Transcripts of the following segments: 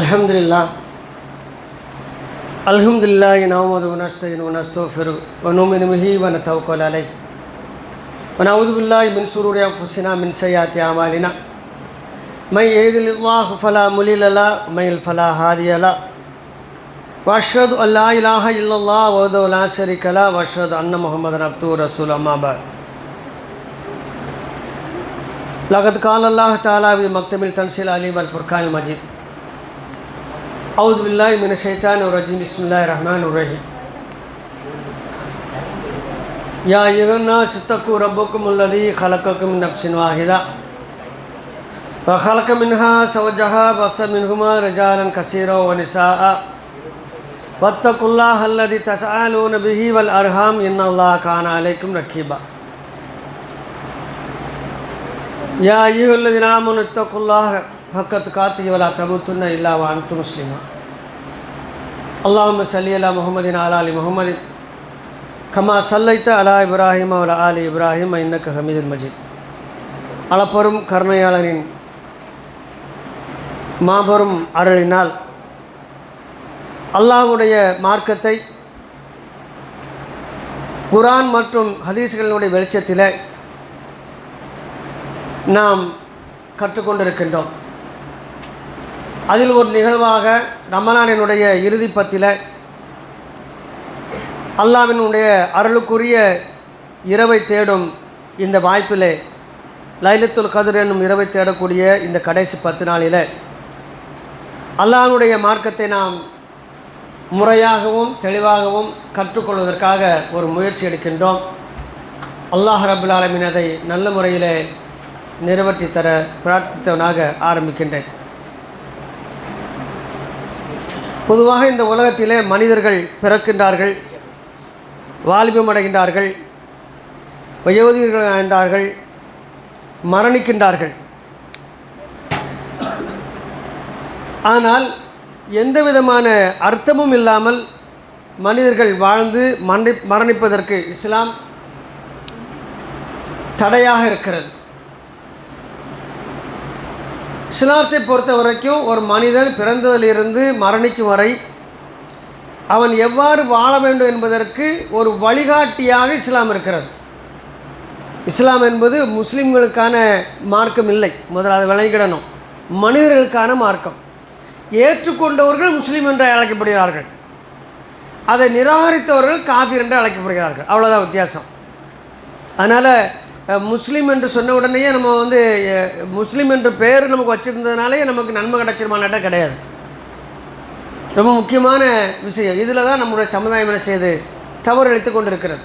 الحمد لله الحمد لله نعمد ونستعين ونستغفر ونؤمن به ونتوكل عليه ونعوذ بالله من شرور انفسنا من سيئات اعمالنا من يهد الله فلا مضل له ومن يضلل فلا هادي له واشهد ان لا اله الا الله وحده لا شريك له واشهد ان محمدا عبده ورسوله اما بعد لقد قال الله تعالى في مكتب التنسيل العليم والفرقان المجيد أعوذ بالله من الشيطان الرجيم. بسم الله الرحمن الرحيم. يا أيها الناس اتقوا ربكم الذي خلقكم من نفس واحدة وخلق منها زوجها بص منهما رجالا كثيرا ونساء. واتقوا الله الذي تسألون به والأرحام. إن الله كان عليكم رقيبا يا أيها الذين آمنوا اتقوا الله ஹக்கத்து காத்தி வலா தமுத்துன்ன இல்லா வான்த்து முஸ்லிமா. அல்லாஹும் சல்லி அல்லா முகமதின் அலி முகமதின் கமா சல்லைத்த அலா இப்ராஹிம் அவல ஆலி இப்ராஹிம் இன்னக்கு ஹமீதின் மஜீத். அளப்பெரும் கருணையாளரின் மாபெரும் அருளினால் அல்லாஹுடைய மார்க்கத்தை குரான் மற்றும் ஹதீஸ்களினுடைய வெளிச்சத்தில் நாம் கற்றுக்கொண்டிருக்கின்றோம். அதில் ஒரு நிகழ்வாக ரமணானினுடைய இறுதிப்பத்தில் அல்லாவினுடைய அருளுக்குரிய இரவை தேடும் இந்த வாய்ப்பிலே லைலத்துல் கதிர் என்னும் இரவை தேடக்கூடிய இந்த கடைசி பத்து நாளில் அல்லாஹ்வுடைய மார்க்கத்தை நாம் முறையாகவும் தெளிவாகவும் கற்றுக்கொள்வதற்காக ஒரு முயற்சி எடுக்கின்றோம். அல்லாஹ் ரபுல் ஆலமின் அதை நல்ல முறையில் நிறைவேற்றி தர பிரார்த்தித்தவனாக ஆரம்பிக்கின்றேன். பொதுவாக இந்த உலகத்திலே மனிதர்கள் பிறக்கின்றார்கள் வாலிபம் அடைகின்றார்கள் வயோதிகர்கள் ஆகின்றார்கள் மரணிக்கின்றார்கள். ஆனால் எந்த விதமான அர்த்தமும் இல்லாமல் மனிதர்கள் வாழ்ந்து மரணி மரணிப்பதற்கு இஸ்லாம் தடையாக இருக்கிறது. இஸ்லாத்தை பொறுத்த வரைக்கும் ஒரு மனிதன் பிறந்ததிலிருந்து மரணிக்கும் வரை அவன் எவ்வாறு வாழ வேண்டும் என்பதற்கு ஒரு வழிகாட்டியாக இஸ்லாம் இருக்கிறது. இஸ்லாம் என்பது முஸ்லீம்களுக்கான மார்க்கம் இல்லை. முதல்ல அதை விளங்கிடணும். மனிதர்களுக்கான மார்க்கம். ஏற்றுக்கொண்டவர்கள் முஸ்லீம் என்று அழைக்கப்படுகிறார்கள். அதை நிராகரித்தவர்கள் காதிர் என்று அழைக்கப்படுகிறார்கள். அவ்வளோதான் வித்தியாசம். அதனால் முஸ்லீம் என்று சொன்ன உடனேயே நம்ம வந்து முஸ்லீம் என்ற பேர் நமக்கு வச்சுருந்ததுனாலே நமக்கு நன்மை கிடச்சிருமானாட்ட கிடையாது. ரொம்ப முக்கியமான விஷயம். இதில் தான் நம்முடைய சமுதாயம் என்ன செய்யுது தவறு எடுத்து கொண்டு இருக்கிறது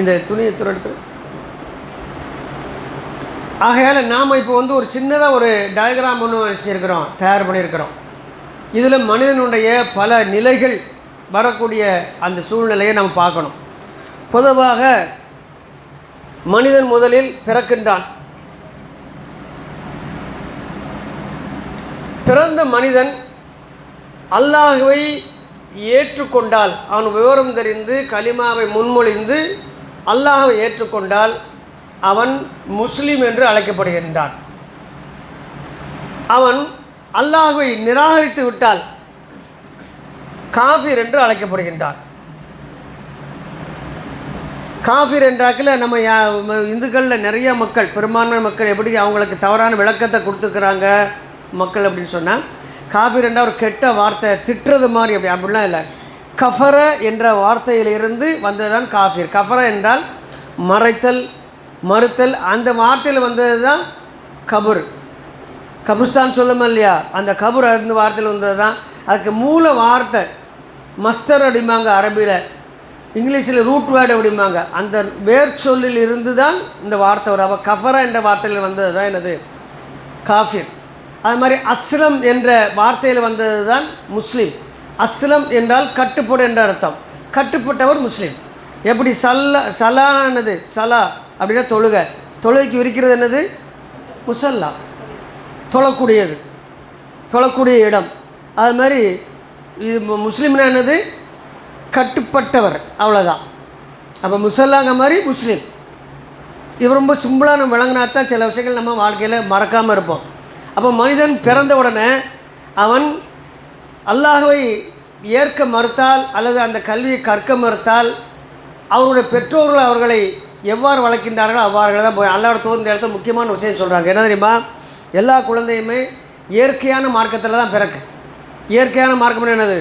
இந்த துணியை துரெடுத்து ஆகையால் நாம் இப்போ வந்து ஒரு சின்னதாக ஒரு டயக்ராம் ஒன்று வச்சுருக்கிறோம் தயார் பண்ணியிருக்கிறோம். இதில் மனிதனுடைய பல நிலைகள் வரக்கூடிய அந்த சூழ்நிலையை நம்ம பார்க்கணும். பொதுவாக மனிதன் முதலில் பிறக்கின்றான். பிறந்த மனிதன் அல்லாஹுவை ஏற்றுக்கொண்டால் அவன் விவரம் தெரிந்து கலிமாவை முன்மொழிந்து அல்லாஹை ஏற்றுக்கொண்டால் அவன் முஸ்லீம் என்று அழைக்கப்படுகின்றான். அவன் அல்லாஹுவை நிராகரித்து விட்டால் காஃபிர் என்று அழைக்கப்படுகின்றான். காஃபிர் என்றாக்கில் நம்ம யா இந்துக்களில் நிறைய மக்கள் பெரும்பான்மை மக்கள் எப்படி அவங்களுக்கு தவறான விளக்கத்தை கொடுத்துருக்குறாங்க மக்கள் அப்படின்னு சொன்னால் காஃபிர் என்றால் ஒரு கெட்ட வார்த்தை திட்டுறது மாதிரி அப்படி அப்படிலாம் இல்லை. கஃபர என்ற வார்த்தையிலிருந்து வந்தது தான் காஃபிர். கஃபர என்றால் மறைத்தல் மறுத்தல் அந்த வார்த்தையில் வந்தது தான் கபுர். கபுஸ்தான் சொல்லுமா இல்லையா? அந்த கபுர் அந்த வார்த்தையில் வந்தது தான் அதுக்கு மூல வார்த்தை மஸ்டர் அப்படிம்பாங்க அரபியில். இங்கிலீஷில் ரூட் வேர்டு அப்படிம்பாங்க. அந்த வேர் சொல்லில் இருந்து தான் இந்த வார்த்தை வரும். அப்போ கஃபரா என்ற வார்த்தையில் வந்தது தான் என்னது? காஃபிர். அது மாதிரி அஸ்லம் என்ற வார்த்தையில் வந்தது தான் முஸ்லீம். அஸ்லம் என்றால் கட்டுப்படு என்ற அர்த்தம். கட்டுப்பட்டவர் முஸ்லீம். எப்படி? சல்லா சலானது சலா அப்படின்னா தொழுக. தொழுகைக்கு விரிக்கிறது என்னது? முசல்லா. தொழக்கூடியது. தொழக்கூடிய இடம். அது மாதிரி இது முஸ்லீம்னா என்னது? கட்டுப்பட்டவர் அவ்வளோதான் அப்போ முசல்லாங்க மாதிரி முஸ்லீம். இது ரொம்ப சிம்பிளாக நம்ம விளங்கினா தான் சில விஷயங்கள் நம்ம வாழ்க்கையில் மறக்காமல் இருப்போம். அப்போ மனிதன் பிறந்த உடனே அவன் அல்லாஹவை ஏற்க மறுத்தால் அல்லது அந்த கல்வியை கற்க மறுத்தால் அவருடைய பெற்றோர்கள் அவர்களை எவ்வாறு வளர்க்கின்றார்களோ அவ்வாறு தான் போய் அல்லாவோட தோன்ற இடத்துல முக்கியமான விஷயம் சொல்கிறாங்க என்ன தெரியுமா? எல்லா குழந்தையுமே இயற்கையான மார்க்கத்தில் தான் பிறக்கு. இயற்கையான மார்க்கம்னு என்னது?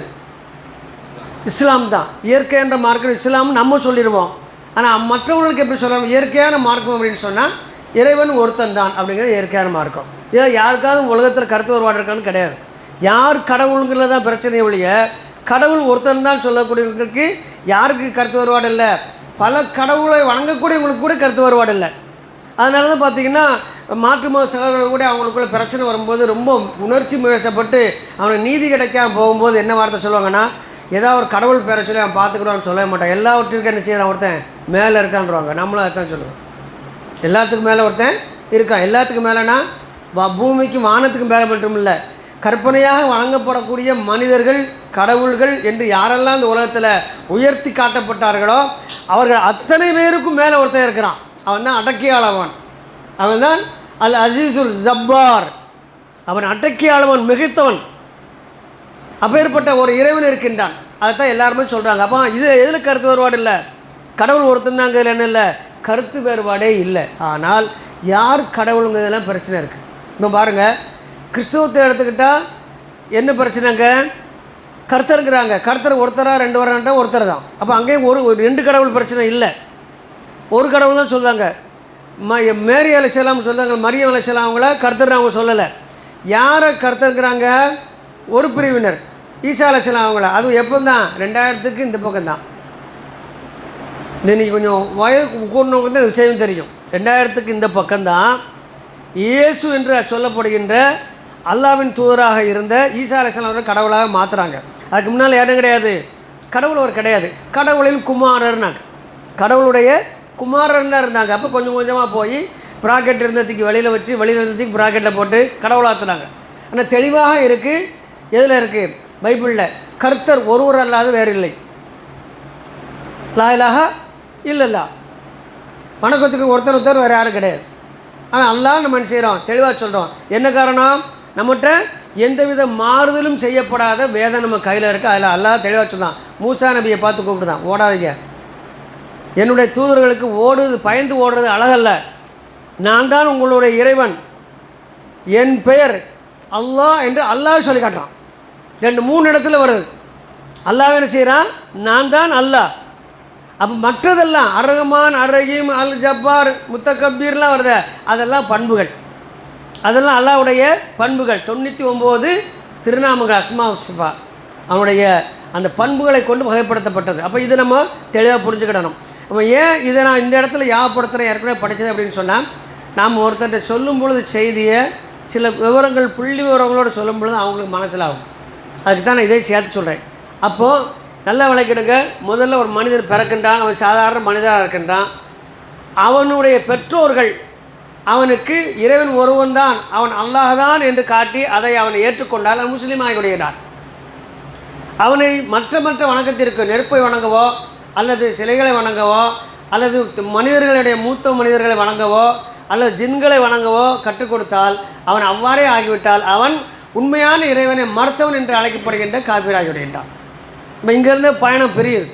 இஸ்லாம் தான். இயற்கை என்ற மார்க்கம் இஸ்லாம்னு நம்ம சொல்லிடுவோம். ஆனால் மற்றவங்களுக்கு எப்படி சொல்கிறாங்க இயற்கையான மார்க்கம் அப்படின்னு சொன்னால் இறைவன் ஒருத்தன் தான் அப்படிங்கிறது இயற்கையான மார்க்கம். இதை யாருக்காவது உலகத்தில் கருத்து வருவாடு இருக்கான்னு கிடையாது. யார் கடவுளுங்கிறது தான் பிரச்சனை ஒழிய கடவுள் ஒருத்தன் தான் சொல்லக்கூடியவங்களுக்கு யாருக்கு கருத்து வருவாடு இல்லை? பல கடவுளை வணங்கக்கூடியவங்களுக்கு கூட கருத்து வருவாடு இல்லை. அதனால தான் பார்த்தீங்கன்னா மாற்று மத சகோதரர்கள் கூட அவங்களுக்குள்ள பிரச்சனை வரும்போது ரொம்ப உணர்ச்சி முயற்சப்பட்டு அவனுக்கு நீதி கிடைக்காம போகும்போது என்ன வார்த்தை சொல்லுவாங்கன்னா ஏதாவது ஒரு கடவுள் பேரை சொல்லி அவன் பார்த்துக்கிறான்னு சொல்ல மாட்டான். எல்லாவற்றிற்கும் என்ன செய்யறான் ஒருத்தன்? மேலே இருக்கான்றவாங்க. நம்மளும் அதான் சொல்லுவோம் எல்லாத்துக்கும் மேலே ஒருத்தன் இருக்கான் எல்லாத்துக்கும் மேலேனா? பூமிக்கும் வானத்துக்கும் மேலே மட்டும் இல்லை. கற்பனையாக வழங்கப்படக்கூடிய மனிதர்கள் கடவுள்கள் என்று யாரெல்லாம் இந்த உலகத்தில் உயர்த்தி காட்டப்பட்டார்களோ அவர்கள் அத்தனை பேருக்கும் மேலே ஒருத்தன் இருக்கிறான். அவன் தான் அடக்கியாளவன். அவன் தான் அல் அசீசுல் ஜப்பார் அவன் அடக்கியாளவன் மிகுத்தவன். அப்பேற்பட்ட ஒரு இறைவன் இருக்கின்றான். அதைத்தான் எல்லாருமே சொல்கிறாங்க அப்போ இது எதில் கருத்து வேறுபாடு இல்லை? கடவுள் ஒருத்தன் தான் இதில் என்ன இல்லை. கருத்து வேறுபாடே இல்லை. ஆனால் யார் கடவுளுங்கிறதுலாம் பிரச்சனை இருக்குது இப்போ பாருங்கள் கிறிஸ்துவத்தை எடுத்துக்கிட்டால் என்ன பிரச்சனைங்க கர்த்தருங்கிறாங்க. கர்த்தர் ஒருத்தராக ரெண்டு வரான்ட்டா ஒருத்தர் தான். அப்போ அங்கேயும் ஒரு ஒரு ரெண்டு கடவுள் பிரச்சனை இல்லை. ஒரு கடவுள் தான் சொல்கிறாங்க ம மேரி அலைச்சலாம் சொல்கிறாங்க மரியம் அலைச்சலாம் அவங்கள கர்த்தர் அவங்க சொல்லலை. யாரை கர்த்தருங்கிறாங்க? ஒரு பிரிவினர். ஈசா அலைசலாம் அவங்கள. அதுவும் எப்போ தான் ரெண்டாயிரத்துக்கு இந்த பக்கம் தான் இது இன்னைக்கு கொஞ்சம் வயது கூடனவங்க தான் விஷயம் தெரியும். ரெண்டாயிரத்துக்கு இந்த பக்கம்தான். இயேசு என்று சொல்லப்படுகின்ற அல்லாவின் தூதராக இருந்த ஈசா அவரை அவர்கள் கடவுளாக மாற்றுறாங்க அதுக்கு முன்னால் யாரும் கிடையாது? கடவுள் அவர் கிடையாது. கடவுளின் குமாரர்னாங்க. கடவுளுடைய குமாரர் தான் இருந்தாங்க. அப்போ கொஞ்சம் கொஞ்சமாக போய் ப்ராக்கெட் இருந்ததுக்கு வெளியில் வச்சு வெளியில் இருந்ததுக்கு ப்ராக்கெட்டில் போட்டு கடவுளாத்துனாங்க ஆனால் தெளிவாக இருக்குது எதில் இருக்குது பைபிளில். கர்த்தர் ஒருவர் அல்லாது வேறு இல்லை லா இல்லைல்லா. வணக்கத்துக்கு ஒருத்தர் ஒருத்தர் வேறு யாரும் கிடையாது. ஆனால் அல்லாஹ் நம்ம என்ன செய்கிறோம் தெளிவாக சொல்கிறோம் என்ன காரணம்? நம்மகிட்ட எந்தவித மாறுதலும் செய்யப்படாத வேதம் நம்ம கையில் இருக்குது அதில் அல்லாஹ் தெளிவாக சொல்றான். மூசா நபியை பார்த்து கூப்பிடுதான். ஓடாதீங்க. என்னுடைய தூதர்களுக்கு ஓடுது பயந்து ஓடுறது அழகல்ல. நான் தான் உங்களுடைய இறைவன். என் பெயர் அல்லாஹ் என்று அல்லாஹ் சொல்லி காட்டுறான். ரெண்டு மூணு இடத்துல வருது. அல்லாஹ் என்ன செய்கிறான் நான் தான் அல்லாஹ். அப்போ மற்றதெல்லாம் அரகமான் அரகீம் அல் ஜப்பார் முத்தகபீர்லாம் வருது அதெல்லாம் பண்புகள். அதெல்லாம் அல்லாவுடைய பண்புகள். தொண்ணூற்றி ஒம்பது திருநாமங்கள் அஸ்மா சிஃபா. அவனுடைய அந்த பண்புகளை கொண்டு வகைப்படுத்தப்பட்டது. அப்போ இது நம்ம தெளிவாக புரிஞ்சுக்கிடணும். நம்ம ஏன் இதை நான் இந்த இடத்துல யாவப்படுத்துகிறேன் ஏற்கனவே படித்தது அப்படின்னு சொன்னால் நாம் ஒருத்தர்கிட்ட சொல்லும் பொழுது செய்தியை சில விவரங்கள் புள்ளி விவரங்களோடு சொல்லும் பொழுது அவங்களுக்கு மனசில் ஆகும். அதுக்கு தான் நான் இதை சேர்த்து சொல்கிறேன் அப்போது நல்லா விளக்கிடுங்க. முதல்ல ஒரு மனிதர் பிறக்கின்றான். அவன் சாதாரண மனிதராக இருக்கின்றான். அவனுடைய பெற்றோர்கள் அவனுக்கு இறைவன் ஒருவன் தான். அவன் அல்லாஹ்தான் என்று காட்டி அதை அவனை ஏற்றுக்கொண்டால் அவன் முஸ்லீம் ஆகிவிடுகிறான். அவனை மற்ற மற்ற வணக்கத்திற்கு நெருப்பை வணங்கவோ அல்லது சிலைகளை வணங்கவோ அல்லது மனிதர்களுடைய மூத்த மனிதர்களை வணங்கவோ அல்லது ஜின்களை வணங்கவோ கற்றுக் கொடுத்தால் அவன் அவ்வாறே ஆகிவிட்டால் அவன் உண்மையான இறைவனை மறுத்தவன் என்று அழைக்கப்படுகின்ற காப்பீராகி என்றான் இப்போ இங்கேருந்து பயணம் பெரியுது.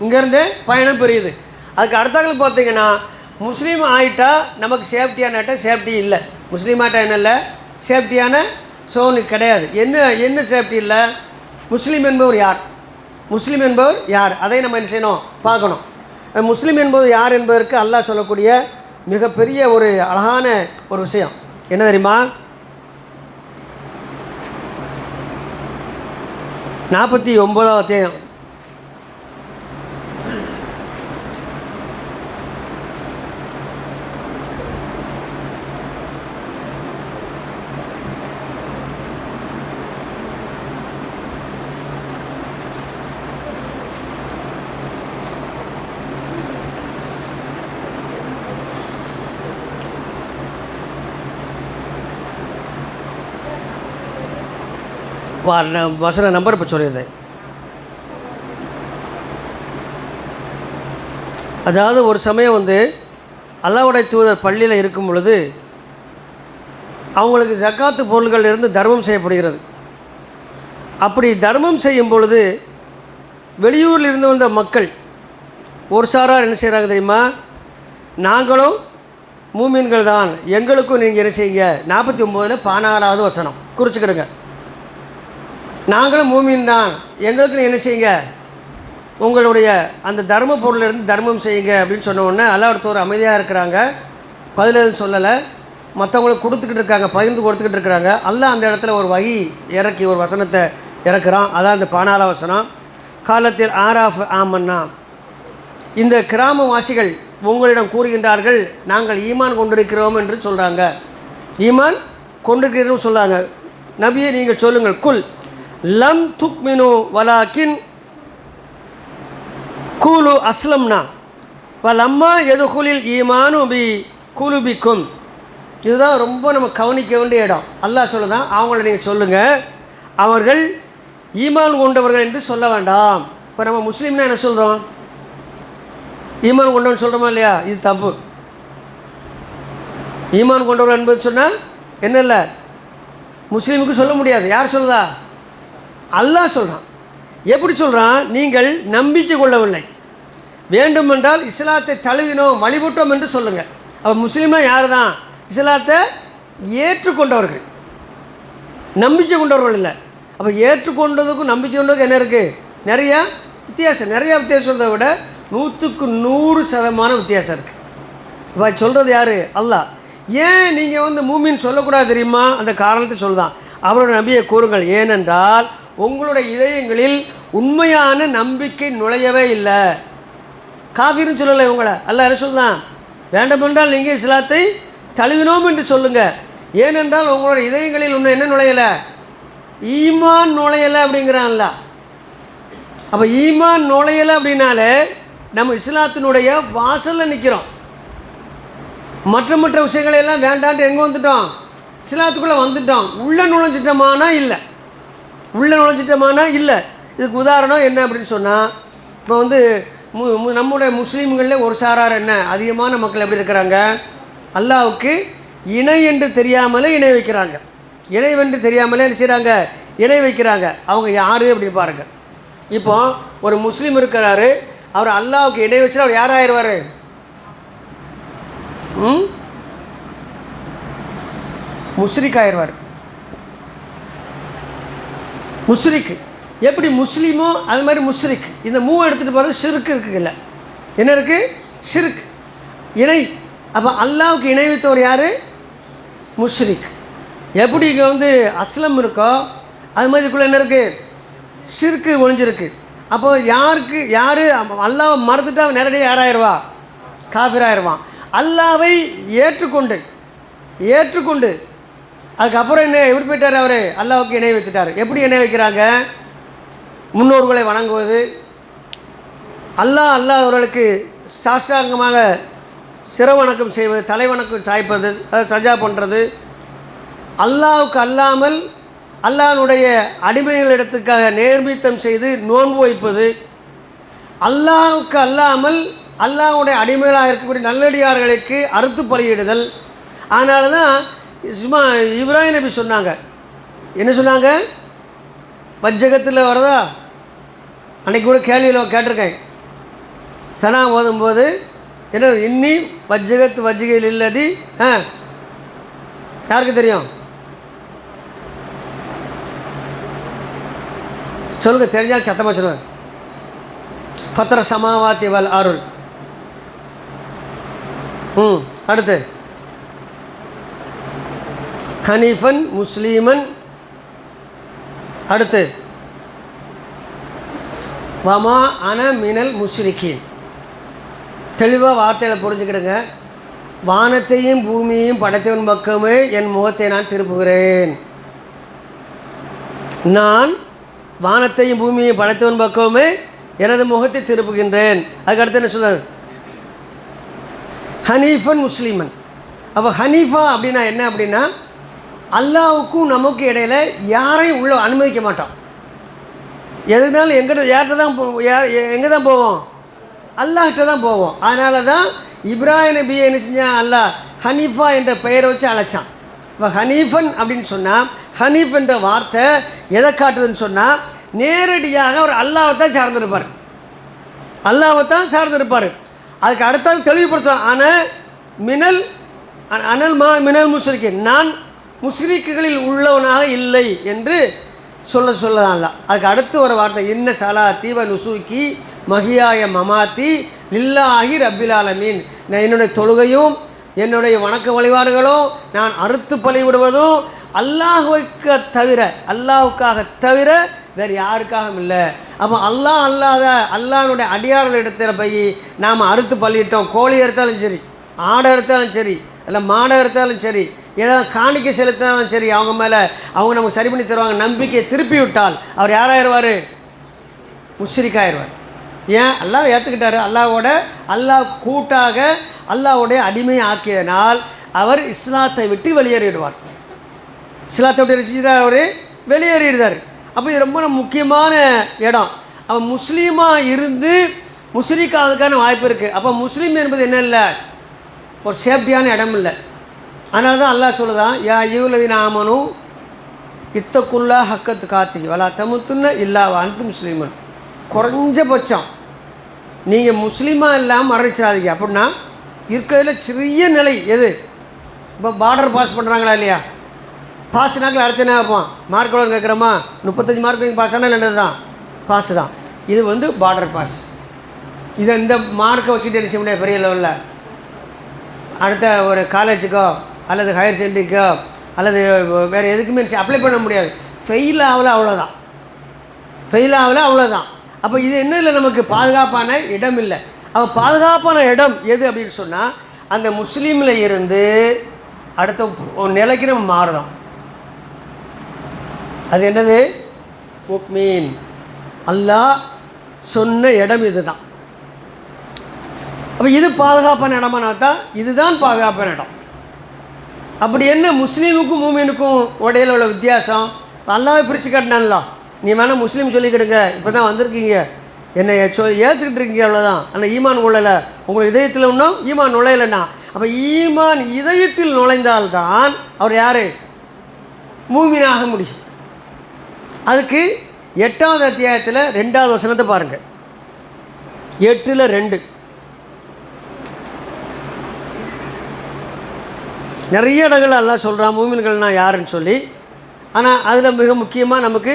இங்கேருந்து பயணம் பெரியுது. அதுக்கு அடுத்தாக்கள் பார்த்தீங்கன்னா முஸ்லீம் ஆகிட்டா நமக்கு சேஃப்டியானாட்ட சேஃப்டி இல்லை. முஸ்லீம் ஆகிட்டா என்ன இல்லை? சேஃப்டியான சோனு கிடையாது. என்ன என்ன சேஃப்டி இல்லை? முஸ்லீம் என்பவர் யார்? முஸ்லீம் என்பவர் யார்? அதை நம்ம என்ன செய்யணும்? பார்க்கணும். முஸ்லீம் என்பது யார் என்பதற்கு அல்லாஹ் சொல்லக்கூடிய மிகப்பெரிய ஒரு அழகான ஒரு விஷயம். என்ன தெரியுமா? நாற்பத்தி ஒம்போதாவது அத்தியாயம். வசன நம்பர் இப்போ சொல்லியிருந்தேன் அதாவது ஒரு சமயம் வந்து அல்லாவுடைய தூதர் பள்ளியில் இருக்கும் பொழுது அவங்களுக்கு ஜக்காத்து பொருள்கள் இருந்து தர்மம் செய்யப்படுகிறது. அப்படி தர்மம் செய்யும் பொழுது வெளியூரில் இருந்து வந்த மக்கள் ஒரு சாரார் என்ன செய்கிறாங்க தெரியுமா? நாங்களும் மூமீன்கள் தான் எங்களுக்கும் நீங்கள் என்ன செய்யுங்க? நாற்பத்தி ஒம்போதில் பதினாறாவது வசனம். குறிச்சிக்கிடுங்க. நாங்களும் மூமீன் தான் எங்களுக்கு என்ன செய்யுங்க? உங்களுடைய அந்த தர்ம பொருளிலிருந்து தர்மம் செய்யுங்க அப்படின்னு சொன்ன உடனே அல்லாஹ்வுடைய அமைதியாக இருக்கிறாங்க. பதில் எதுவும் சொல்லலை. மற்றவங்களுக்கு கொடுத்துக்கிட்டு இருக்காங்க பகிர்ந்து கொடுத்துக்கிட்டு இருக்கிறாங்க. அல்ல அந்த இடத்துல ஒரு வகி இறக்கி ஒரு வசனத்தை இறக்குறான். அதான் அந்த பானால வசனம். காலத்தில் ஆராஃப் ஆமன்னா. இந்த கிராமவாசிகள் உங்களிடம் கூறுகின்றார்கள் நாங்கள் ஈமான் கொண்டிருக்கிறோம் என்று சொல்கிறாங்க ஈமான் கொண்டிருக்கிறோம் சொல்கிறாங்க நபியை நீங்கள் சொல்லுங்கள். குல். லம் துக்மினு வலாக்கின் கூலு அஸ்லம்னா வலம்மா எதுகுலில் ஈமானு பி குலுபிக்கும் இதுதான் ரொம்ப நம்ம கவனிக்க வேண்டிய இடம். அல்லாஹ் சொல்லுதான் அவங்கள நீங்கள் சொல்லுங்கள் அவர்கள் ஈமான் கொண்டவர்கள் என்று சொல்ல வேண்டாம். இப்போ நம்ம முஸ்லீம்னா என்ன சொல்கிறோம் ஈமான் கொண்டவன் சொல்கிறோமா இல்லையா? இது தப்பு. ஈமான் கொண்டவர்கள் என்பது சொன்னால் என்ன இல்லை? முஸ்லீமுக்கு சொல்ல முடியாது. யார் சொல்லுதா அல்லாஹ் சொல்கிறான் எப்படி சொல்கிறான் நீங்கள் நம்பிக்கை கொள்ளவில்லை. வேண்டுமென்றால் இஸ்லாத்தை தழுவினோம் வழிபட்டோம் என்று சொல்லுங்கள் அப்போ முஸ்லீமாக யார் தான் இஸ்லாத்தை ஏற்றுக்கொண்டவர்கள். நம்பிக்கை கொண்டவர்கள் இல்லை. அப்போ ஏற்றுக்கொண்டதுக்கும் நம்பிக்கை கொண்டதுக்கும் என்ன இருக்குது நிறையா வித்தியாசம். நிறையா வித்தியாசம் சொல்கிறத விட நூற்றுக்கு நூறு சதமான வித்தியாசம் இருக்குது இப்போ சொல்கிறது யார்? அல்லாஹ். ஏன் நீங்கள் வந்து மூமின் சொல்லக்கூடாது தெரியுமா? அந்த காரணத்தை சொல்லுதான். அவரோட நம்பியை கூறுங்கள். ஏனென்றால் உங்களுடைய இதயங்களில் உண்மையான நம்பிக்கை நுழையவே இல்லை. காஃபின்னு சொல்லலை உங்களை. அல்ல அரசு தான் வேண்டுமென்றால் நீங்கள் இஸ்லாத்தை தழுவினோம் என்று சொல்லுங்கள் ஏனென்றால் உங்களுடைய இதயங்களில் இன்னும் என்ன நுழையலை? ஈமான் நுழையலை அப்படிங்கிறான்ல. அப்போ ஈமான் நுழையலை அப்படின்னாலே நம்ம இஸ்லாத்தினுடைய வாசலில் நிற்கிறோம் மற்ற மற்ற விஷயங்களையெல்லாம் வேண்டான்ட்டு எங்கே வந்துட்டோம்? இஸ்லாத்துக்குள்ளே வந்துட்டோம். உள்ளே நுழைஞ்சிட்டோமானா இல்லை. உள்ளே நுழைஞ்சிட்டோமானா இல்லை. இதுக்கு உதாரணம் என்ன அப்படின்னு சொன்னால் இப்போ வந்து மு மு- நம்முடைய முஸ்லீம்களில் ஒரு சாரார் என்ன? அதிகமான மக்கள் எப்படி இருக்கிறாங்க? அல்லாவுக்கு இணை என்று தெரியாமலே இணை வைக்கிறாங்க. இணைவென்று தெரியாமலே என்ன செய்கிறாங்க இணை வைக்கிறாங்க. அவங்க யார் அப்படி பாருங்க. இப்போ ஒரு முஸ்லீம் இருக்கிறாரு அவர் அல்லாவுக்கு இணை வச்சு அவர் யாராயிருவார் ம்? முஸ்ரிக் ஆயிடுவார். முஸ்ரிக் எப்படி முஸ்லீமோ அது மாதிரி முஸ்ரிக் இந்த மூவை எடுத்துகிட்டு போகிறது ஷிருக்கு இருக்குல்ல என்ன இருக்குது ஷிர்க் இணை. அப்போ அல்லாவுக்கு இணை வைத்தவர் யார்? முஸ்ரிக் எப்படி இங்கே வந்து அஸ்லம் இருக்கோ அது மாதிரி என்ன இருக்குது சிறுக்கு ஒழிஞ்சிருக்கு அப்போ யாருக்கு யார்? அல்லாவை மறந்துட்டு அவன் நேரடியாக யாராயிருவா? காஃபிராயிருவான் அல்லாவை ஏற்றுக்கொண்டு ஏற்றுக்கொண்டு அதுக்கப்புறம் என்ன எப்படி போயிட்டார் அவர். அல்லாவுக்கு இணை வைத்துட்டார். எப்படி இணை வைக்கிறாங்க? முன்னோர்களை வணங்குவது. அல்லாஹ் அல்லாதவர்களுக்கு சாஷ்டாங்கமாக சிறவணக்கம் செய்வது தலைவணக்கம் சாய்ப்பது அதை சஜா பண்ணுறது அல்லாவுக்கு அல்லாமல் அல்லாஹ்வுடைய அடிமைகளிடத்துக்காக நேர்மித்தம் செய்து நோன்பு வைப்பது. அல்லாவுக்கு அல்லாமல் அல்லாஹ்வுடைய அடிமைகளாக இருக்கக்கூடிய நல்லடியார்களுக்கு அறுத்து பலியிடுதல். அதனால தான் இஸ்மா இப்ராஹிம் நபி சொன்னாங்க. என்ன சொன்னாங்க? வஜ்ஜகத்தில் வரதா? அன்னைக்கு கூட கேள்வியில் கேட்டிருக்கேன். சனா ஓதும்போது என்ன இன்னி வஜ்ஜகத்து வஜ்ஜிகையில் இல்லதி ஆ? யாருக்கு தெரியும்? சொல்லுங்கள் தெரிஞ்சால் சத்தமாக சொல்லுங்க. பத்திர சமாவாத்தி வல் அருள். ம் அடுத்து. ஹனீஃபன் முஸ்லீமன். அடுத்து. வமா அன மினல் முஸ்ரிக்கீன் தெளிவாக வார்த்தையில் புரிஞ்சுக்கிடுங்க. வானத்தையும் பூமியையும் படைத்தவன் பக்கமே என் முகத்தை நான் திருப்புகிறேன். நான் வானத்தையும் பூமியையும் படைத்தவன் பக்கமே எனது முகத்தை திருப்புகின்றேன். அதுக்கு அடுத்து என்ன சொல்றாரு ஹனீஃபன் முஸ்லீமன். அப்போ ஹனீஃபா அப்படின்னா என்ன அப்படின்னா அல்லாவுக்கும் நமக்கு இடையில யாரையும் உள்ளே அனுமதிக்க மாட்டோம் எதுனாலும் எங்கிட்ட யார்கிட்ட தான் யார் எங்கே தான் போவோம்? அல்லாஹ்கிட்ட தான் போவோம். அதனால தான் இப்ராஹிம் நபியை என்ன செஞ்சான்? அல்லாஹ் ஹனீஃபா என்ற பெயரை வச்சு அழைச்சான். இப்போ ஹனீஃபன் அப்படின்னு சொன்னால் ஹனீஃப் என்ற வார்த்தை எதை காட்டுதுன்னு சொன்னால் நேரடியாக அவர் அல்லாவை தான் சார்ந்திருப்பார். அல்லாவை தான் சார்ந்திருப்பார். அதுக்கு அடுத்தது தெளிவுபடுத்துவான். ஆனால் மினல் அனல் மா மினல் முஸ்ரிக்கு நான் முஸ்ரிக்குகளில் உள்ளவனாக இல்லை என்று சொல்ல சொல்லலாம் அல்ல அதுக்கு அடுத்து ஒரு வார்த்தை இன்ன சலா தீவ நுசூக்கி மகியாய மமாத்தி லில்லாஹி ரப்பில் நான் என்னுடைய தொழுகையும் என்னுடைய வணக்க வழிபாடுகளும் நான் அறுத்து பழிவிடுவதும் அல்லாஹுக்கு தவிர அல்லாஹுக்காக தவிர வேறு யாருக்காகவும் இல்லை. அப்போ அல்லாஹ் அல்லாத அல்லாஹனுடைய அடியார்கள் இடத்துல போய் நாம் அறுத்து பள்ளிட்டோம் கோழி எடுத்தாலும் சரி ஆடை எடுத்தாலும் சரி இல்லை மாணவர்த்தாலும் சரி ஏதாவது காணிக்க செலுத்தினாலும் சரி அவங்க மேலே அவங்க நமக்கு சரி பண்ணி தருவாங்க. நம்பிக்கையை திருப்பி விட்டால் அவர் யாராயிருவார்? முஸ்ரிக்காயிருவார் ஏன்? அல்லாஹ் ஏற்றுக்கிட்டாரு அல்லாஹ்வோட அல்லாஹ் கூட்டாக அல்லாஹ்வுடைய அடிமை ஆக்கியதனால் அவர் இஸ்லாத்தை விட்டு வெளியேறிடுவார். இஸ்லாத்தை விட்டு ரசிச்சுட்டார் அவர் வெளியேறிடுறார் அப்போ இது ரொம்ப முக்கியமான இடம். அவன் முஸ்லீமாக இருந்து முஸ்லீக்காவதுக்கான வாய்ப்பு இருக்குது அப்போ முஸ்லீம் என்பது என்ன இல்லை? ஒரு சேஃப்டியான இடம் இல்லை அதனால தான் அல்லாஹ் சொல்லுதான் யா யூலதின் ஆமனும் இத்தக்குள்ளா ஹக்கத்து காத்திக்கு வலா தமுத்துன்னு இல்லா அனைத்து முஸ்லீமன். குறைஞ்சபட்சம் நீங்கள் முஸ்லீமாக இல்லாமல் மரணிச்சிடாதீங்க. அப்படின்னா இருக்கிறதுல சிறிய நிலை எது? இப்போ பார்டர் பாஸ் பண்ணுறாங்களா இல்லையா? பாஸ் நாக்கில் அடுத்து என்ன வைப்போம் மார்க் எவ்வளோ கேட்குறோமா? முப்பத்தஞ்சு மார்க் நீங்கள் பாஸ் ஆனால் ரெண்டு தான். பாஸ் தான். இது வந்து பார்டர் பாஸ் இதை இந்த மார்க்கை வச்சுட்டு என்ன செய்ய முடியாது? பெரிய லெவலில் அடுத்த ஒரு காலேஜுக்கோ அல்லது ஹையர் செகண்டரிக்கோ அல்லது வேறு எதுக்குமே அப்ளை பண்ண முடியாது. ஃபெயில் ஆகலை அவ்வளோதான் ஃபெயில் ஆகலை அவ்வளோதான் அப்போ இது என்ன இல்லை நமக்கு? பாதுகாப்பான இடம் இல்லை. அப்போ பாதுகாப்பான இடம் எது அப்படின்னு சொன்னால் அந்த முஸ்லீமில் இருந்து அடுத்த ஒரு நிலைக்கு நம்ம மாறுறோம் அது என்னது? முக்மீன். அல்லாஹ் சொன்ன இடம் இதுதான். அப்போ இது பாதுகாப்பான இடமானா தான் இதுதான் பாதுகாப்பான இடம். அப்படி என்ன முஸ்லீமுக்கும் மூமினுக்கும் உடையில உள்ள வித்தியாசம்? நல்லாவே பிரித்து காட்டினான்ல. நீ வேணால் முஸ்லீம் சொல்லிக்கிடுங்க. இப்போ தான் வந்திருக்கீங்க. என்னை சொல் ஏற்றுக்கிட்டு இருக்கீங்க அவ்வளோதான் ஆனால் ஈமான் கொள்ளலை. உங்கள் இதயத்தில் இன்னும் ஈமான் நுழையலைண்ணா. அப்போ ஈமான் இதயத்தில் நுழைந்தால்தான் அவர் யார்? மூமினாக முடியும். அதுக்கு எட்டாவது அத்தியாயத்தில் ரெண்டாவது வசனத்தை பாருங்கள் எட்டில் ரெண்டு. நிறைய இடங்கள் எல்லாம் சொல்கிறான் மூமின்கள்னா யாருன்னு சொல்லி. ஆனால் அதில் மிக முக்கியமாக நமக்கு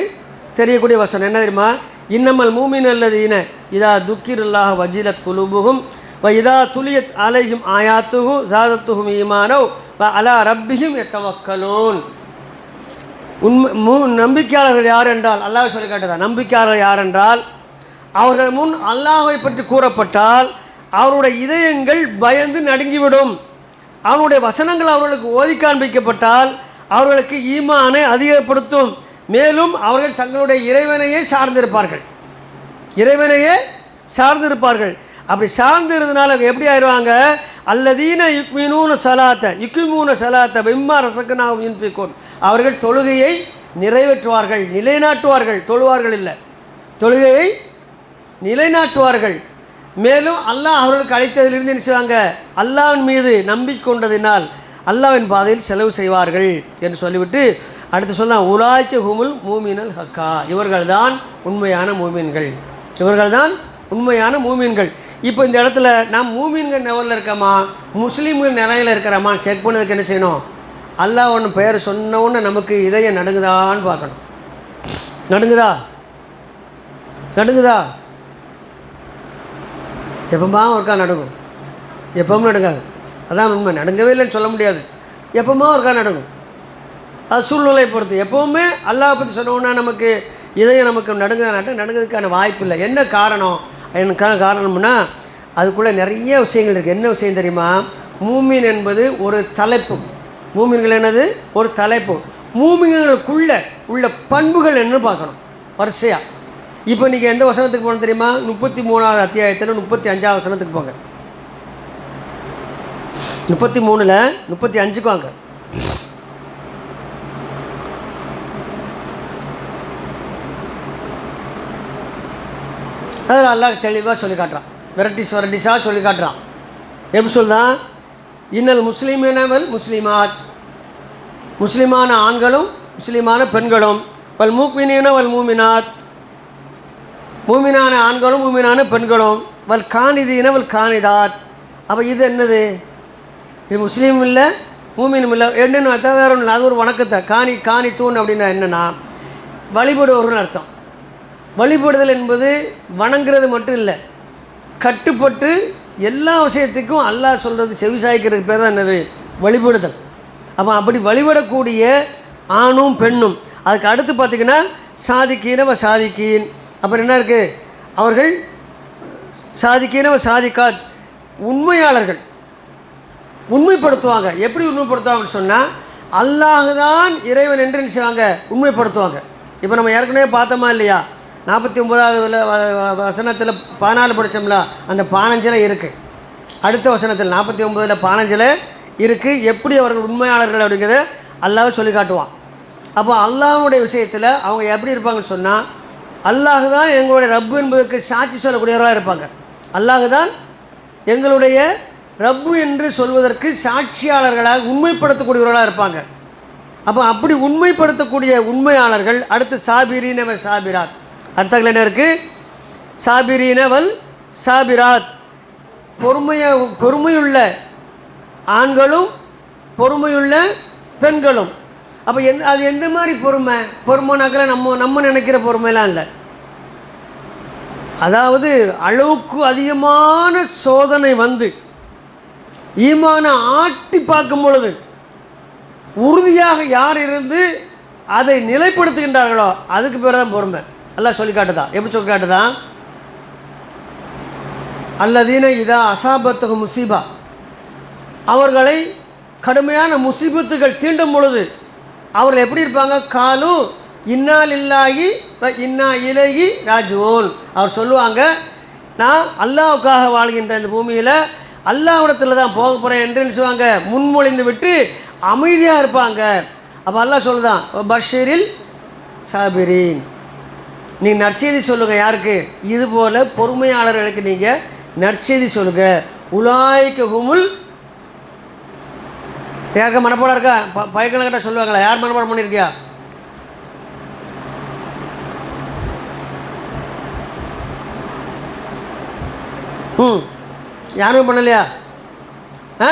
தெரியக்கூடிய வசனம் என்ன தெரியுமா? இன்னமல் மூமின் அல்லது இன இதா துக்கிருல்லாஹ் வஜிலத் குலுபுகும் வ இதா துலியத் அலையும் ஆயாத்துகு ஜாதத்துகும் ஈமானோ வ அலா ரப்பியும் எத்தவக்கலோன் உண்மை மூ நம்பிக்கையாளர்கள் யார் என்றால் அல்லாஹ் சொல்லி கேட்டதா நம்பிக்கையாளர்கள் யார் என்றால் அவர்கள் முன் அல்லாஹை பற்றி கூறப்பட்டால் அவருடைய இதயங்கள் பயந்து நடுங்கிவிடும். அவனுடைய வசனங்கள் அவர்களுக்கு ஓதி காண்பிக்கப்பட்டால் அவர்களுக்கு ஈமானை அதிகப்படுத்தும். மேலும் அவர்கள் தங்களுடைய இறைவனையே சார்ந்திருப்பார்கள். இறைவனையே சார்ந்திருப்பார்கள். அப்படி சார்ந்திருந்தனால அவங்க எப்படி ஆயிடுவாங்க அல்லதீன யுக்மினூன சலாத்த யுக்மிமூன சலாத்த விம்மா ரசக்கனாவும் இன்பிக்கோன் அவர்கள் தொழுகையை நிறைவேற்றுவார்கள் நிலைநாட்டுவார்கள். தொழுவார்கள் இல்லை. தொழுகையை நிலைநாட்டுவார்கள். மேலும் அல்லாஹ் அவர்களுக்கு அழைத்ததிலிருந்து என்ன செய்வாங்க? மீது நம்பிக்கொண்டதினால் கொண்டதினால் அல்லாஹ்வின் பாதையில் செலவு செய்வார்கள் என்று சொல்லிவிட்டு அடுத்து சொன்னால் உலாய்க்கு ஹுமுல் மூமினல் ஹக்கா. இவர்கள்தான் உண்மையான மூமீன்கள். இவர்கள்தான் உண்மையான மூமீன்கள். இப்போ இந்த இடத்துல நாம் மூமீன்கள் லெவலில் இருக்கோமா? முஸ்லீம்கள் நிலையில் இருக்கிறோமா? செக் பண்ணதுக்கு என்ன செய்யணும்? அல்லாஹ் ஒன்று பெயர் சொன்னவுன்னு நமக்கு இதயம் நடுங்குதான்னு பார்க்கணும். நடுங்குதா? நடுங்குதா? எப்பமா ஒருக்கா நடக்கும். எப்பவும் நடக்காது. அதான் உண்மை. நடங்கவே இல்லைன்னு சொல்ல முடியாது. எப்பமா ஒருக்கா நடக்கும். அது சூழ்நிலை பொறுத்து. எப்போவுமே அல்லாஹ் பற்றி சொன்னோன்னா நமக்கு இதயம் நமக்கு நடுங்குதானாட்ட நடுங்கிறதுக்கான வாய்ப்பு இல்லை. என்ன காரணம்? எனக்கான காரணம்னா அதுக்குள்ளே நிறைய விஷயங்கள் இருக்குது என்ன விஷயம் தெரியுமா? மூமின் என்பது ஒரு தலைப்பு. மூமின்கள் என்னது? ஒரு தலைப்பு. மூமின்களுக்குள்ள உள்ள பண்புகள் என்ன பார்க்கணும். வரிசையாக இப்போ நீங்கள் எந்த வசனத்துக்கு போகணும் தெரியுமா? முப்பத்தி மூணாவது அத்தியாயத்தில் முப்பத்தி அஞ்சாவது வசனத்துக்கு போங்க. முப்பத்தி மூணில் முப்பத்தி அஞ்சுக்கு வாங்க. அதில் நல்லா தெளிவாக சொல்லி காட்டுறான். வெரைட்டிஸ் வெரைட்டிஸாக சொல்லி காட்டுறான். எப்படி சொல்லுதான் இன்னல் முஸ்லீமினவல் முஸ்லீமாத். முஸ்லிமான ஆண்களும் முஸ்லீமான பெண்களும் வல் மூக்மினீன வல் மூமினாத். மூமினான ஆண்களும் மூமினான பெண்களும் வல் காணிதீன வல் காணிதாத். அப்போ இது என்னது? இது முஸ்லீம் இல்லை மூமினும் இல்லை. என்னன்னு பார்த்தா வேறு ஒன்று அது ஒரு வணக்கத்தை. காணி காணி தூண் அப்படின்னா என்னென்னா வழிபடுவோர்னு அர்த்தம். வழிபடுதல் என்பது வணங்குறது மட்டும் இல்லை கட்டுப்பட்டு எல்லா விஷயத்துக்கும் அல்லாஹ் சொல்கிறது செவிசாய்க்கிறதுக்கு பேர் தான் என்னது? வழிபடுதல். அப்போ அப்படி வழிபடக்கூடிய ஆணும் பெண்ணும். அதுக்கு அடுத்து பார்த்திங்கன்னா சாதிக்கீனவ சாதிக்கீன். அப்புறம் என்ன இருக்குது அவர்கள் சாதிக்கீனவ சாதிக்கா உண்மையாளர்கள். உண்மைப்படுத்துவாங்க. எப்படி உண்மைப்படுத்துவாங்கன்னு சொன்னால் அல்லாஹ் தான் இறைவன் என்று நினைச்சாங்க செய்வாங்க உண்மைப்படுத்துவாங்க. இப்போ நம்ம ஏற்கனவே பார்த்தோமா இல்லையா? நாற்பத்தி ஒம்பதாவது வசனத்தில் பதினாலு படித்தோம்ல அந்த பானஞ்சில் இருக்குது அடுத்த வசனத்தில் நாற்பத்தி ஒன்பதில் பானஞ்சில் இருக்குது எப்படி அவர்கள் உண்மையாளர்கள் அப்படிங்கிறத அல்லாஹ் சொல்லி காட்டுவான் அப்போ அல்லாவுடைய விஷயத்தில் அவங்க எப்படி இருப்பாங்கன்னு சொன்னால் அல்லாஹு தான் எங்களுடைய ரப்பு என்பதற்கு சாட்சி சொல்லக்கூடியவர்களாக இருப்பாங்க. அல்லாஹு தான் எங்களுடைய ரப்பு என்று சொல்வதற்கு சாட்சியாளர்களாக உண்மைப்படுத்தக்கூடியவர்களாக இருப்பாங்க. அப்போ அப்படி உண்மைப்படுத்தக்கூடிய உண்மையாளர்கள் அடுத்து சாபிரீனவர் சாபிராத். அடுத்த என்ன இருக்குது சாபிரீனவல் சாபிராத். பொறுமைய பொறுமையுள்ள ஆண்களும் பொறுமையுள்ள பெண்களும். அப்போ எந்த அது எந்த மாதிரி பொறுமை? பொறுமைனாக்கில் நம்ம நம்ம நினைக்கிற பொறுமையெல்லாம் இல்லை. அதாவது அளவுக்கு அதிகமான சோதனை வந்து ஈமான ஆட்டி பார்க்கும் பொழுது உறுதியாக யார் இருந்து அதை நிலைப்படுத்துகின்றார்களோ அதுக்கு பேர் தான் பொறுமை. எல்லாம் சொல்லி காட்டுதா? எப்படி சொல்லி காட்டுதா? அல்லதீன இதா அசாபத்துகு முசீபா. அவர்களை கடுமையான முசீபத்துகள் தீண்டும் பொழுது அவர்கள் எப்படி இருப்பாங்க? காலு இன்னால் இல்லாகி இன்னா இலகி ராஜுவோன் அவர் சொல்லுவாங்க நான் அல்லாவுக்காக வாழ்கின்ற இந்த பூமியில் அல்லாவிடத்தில் தான் போக போகிறேன் என்று சொல்லுவாங்க முன்மொழிந்து விட்டு அமைதியாக இருப்பாங்க. அப்போ அல்லாஹ் சொல்லுதான் பஷீரில் சாபிரீன். நீ நற்செய்தி சொல்லுங்கள் யாருக்கு? இது போல் பொறுமையாளர்களுக்கு நீங்கள் நற்செய்தி சொல்லுங்கள் உலாய்க்கு ஹுமுல் யாருக்க மனப்பாடம் இருக்கா? ப பயக்கலங்கிட்ட சொல்லுவாங்களா? யார் மனப்பாடம் பண்ணியிருக்கியா ம். யாருமே பண்ணலையா? ஆ?